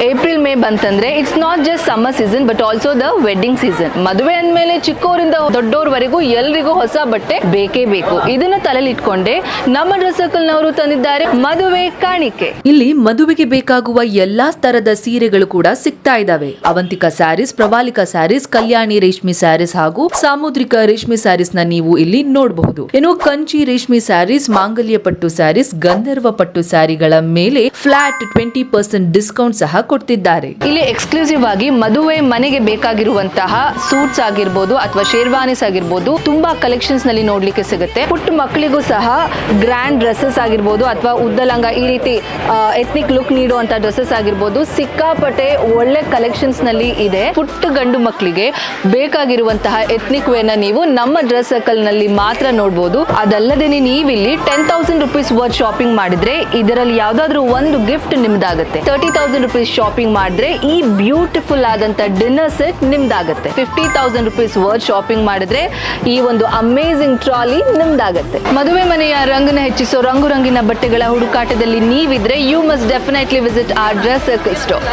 এই ಬಂತಂದ್ರೆ it's not just summer season but also the wedding season ಮದುವೆ ಅಂದ್ಮೇಲೆ ಚಿಕ್ಕವರಿಂದ ದೊಡ್ಡೋರ್ವರೆಗೂ ಎಲ್ರಿಗೂ ಹೊಸ ಬಟ್ಟೆ ಬೇಕೇ ಬೇಕು. ಇದನ್ನ ತಲೆಯಲ್ಲಿ ಇಟ್ಕೊಂಡೆ ನಮ್ಮ ಡ್ರೆಸ್ ಸರ್ಕಲ್ನವರು ತಂದಿದ್ದಾರೆ ಮದುವೆ ಕಾಣಿಕೆ. ಇಲ್ಲಿ ಮದುವೆಗೆ ಬೇಕಾಗುವ ಎಲ್ಲಾ ತರದ ಸೀರೆಗಳು ಕೂಡ ಸಿಗ್ತಾ ಇದಾವೆ ಅವಂತಿಕ ಸ್ಯಾರೀಸ್ ಪ್ರವಾಲಿಕ ಸ್ಯಾರೀಸ್, ಕಲ್ಯಾಣಿ ರೇಷ್ಮೆ ಸ್ಯಾರೀಸ್ ಹಾಗೂ ಸಾಮುದ್ರಿಕ ರೇಷ್ಮೆ ಸ್ಯಾರೀಸ್ನ ನೀವು ಇಲ್ಲಿ ನೋಡಬಹುದು. ಏನು ಕಂಚಿ ರೇಷ್ಮೆ ಸ್ಯಾರೀಸ್, ಮಾಂಗಲ್ಯ ಪಟ್ಟು ಸ್ಯಾರೀಸ್, ಗಂಧರ್ವ ಪಟ್ಟು ಸ್ಯಾರಿಗಳ ಮೇಲೆ ಫ್ಲಾಟ್ ಟ್ವೆಂಟಿ ಪರ್ಸೆಂಟ್ ಡಿಸ್ಕೌಂಟ್ ಸಹ ಕೊಡ್ತಿದ್ದಾರೆ. ಇಲ್ಲಿ ಎಕ್ಸ್ಕ್ಲೂಸಿವ್ ಆಗಿ ಮದುವೆ ಮನೆಗೆ ಬೇಕಾಗಿರುವಂತಹ ಸೂಟ್ಸ್ ಆಗಿರ್ಬೋದು ಅಥವಾ ಶೇರ್ವಾನಿಸ್ ಆಗಿರ್ಬೋದು ತುಂಬಾ ಕಲೆಕ್ಷನ್ಸ್ನಲ್ಲಿ ನೋಡ್ಲಿಕ್ಕೆ ಸಿಗುತ್ತೆ. ಪುಟ್ಟ ಮಕ್ಕಳಿಗೂ ಸಹ ಗ್ರ್ಯಾಂಡ್ ಡ್ರೆಸ್ಸಸ್ ಆಗಿರ್ಬೋದು ಅಥವಾ ಉದ್ದಲಂಗ ಈ ರೀತಿ ಎಥ್ನಿಕ್ ಲುಕ್ ನೀಡುವಂತಹ ಡ್ರೆಸ್ಸಸ್ ಆಗಿರ್ಬೋದು ಸಿಕ್ಕಾಪಟ್ಟೆ ಒಳ್ಳೆ ಕಲೆಕ್ಷನ್ಸ್ನಲ್ಲಿ ಇದೆ. ಪುಟ್ಟ ಗಂಡು ಮಕ್ಕಳಿಗೆ ಬೇಕಾಗಿರುವಂತಹ ಎಥ್ನಿಕ್ನ ನೀವು ನಮ್ಮ ಡ್ರೆಸ್ ಸರ್ಕಲ್ನಲ್ಲಿ ಮಾತ್ರ ನೋಡಬಹುದು ಅದಲ್ಲದೆ ನೀವಿಲ್ಲಿ ten thousand rupees worth shopping ಮಾಡಿದ್ರೆ ಇದರಲ್ಲಿ ಯಾವ್ದಾದ್ರು ಒಂದು ಗಿಫ್ಟ್ ನಿಮ್ದಾಗುತ್ತೆ. ತರ್ಟಿ ತೌಸಂಡ್ ರುಪೀಸ್ ಶಾಪಿಂಗ್ ಮಾಡಿದ್ರೆ ಈ ಬ್ಯೂಟಿಫುಲ್ ಆದಂತ dinner set ನಿಮ್ದಾಗುತ್ತೆ. Fifty thousand rupees worth shopping ಮಾಡಿದ್ರೆ ಈ ಒಂದು ಅಮೇಸಿಂಗ್ ಟ್ರಾಲಿ ನಿಮ್ದಾಗುತ್ತೆ. ಮದುವೆ ಮನೆಯ ರಂಗನ ಹೆಚ್ಚಿಸೋ ರಂಗು ರಂಗಿನ ಬಟ್ಟೆಗಳ ಹುಡುಕಾಟದಲ್ಲಿ ನೀವಿದ್ರೆ you must definitely visit our dress store